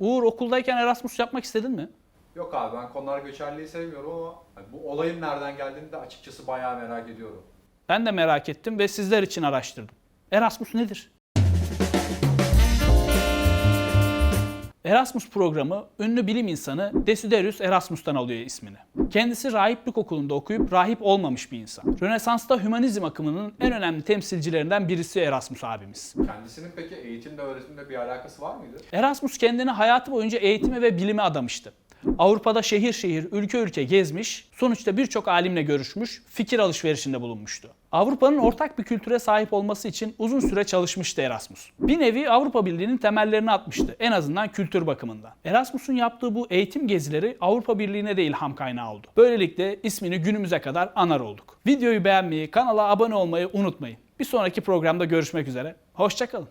Uğur okuldayken Erasmus yapmak istedin mi? Yok abi ben konular göçerliği sevmiyorum ama hani bu olayın nereden geldiğini de açıkçası bayağı merak ediyorum. Ben de merak ettim ve sizler için araştırdım. Erasmus nedir? Erasmus programı ünlü bilim insanı Desiderius Erasmus'tan alıyor ismini. Kendisi rahiplik okulunda okuyup rahip olmamış bir insan. Rönesans'ta hümanizm akımının en önemli temsilcilerinden birisi Erasmus abimiz. Kendisinin peki eğitimle öğretimle bir alakası var mıydı? Erasmus kendini hayatı boyunca eğitime ve bilime adamıştı. Avrupa'da şehir şehir, ülke ülke gezmiş, sonuçta birçok alimle görüşmüş, fikir alışverişinde bulunmuştu. Avrupa'nın ortak bir kültüre sahip olması için uzun süre çalışmıştı Erasmus. Bir nevi Avrupa Birliği'nin temellerini atmıştı, en azından kültür bakımından. Erasmus'un yaptığı bu eğitim gezileri Avrupa Birliği'ne de ilham kaynağı oldu. Böylelikle ismini günümüze kadar anar olduk. Videoyu beğenmeyi, kanala abone olmayı unutmayın. Bir sonraki programda görüşmek üzere, hoşçakalın.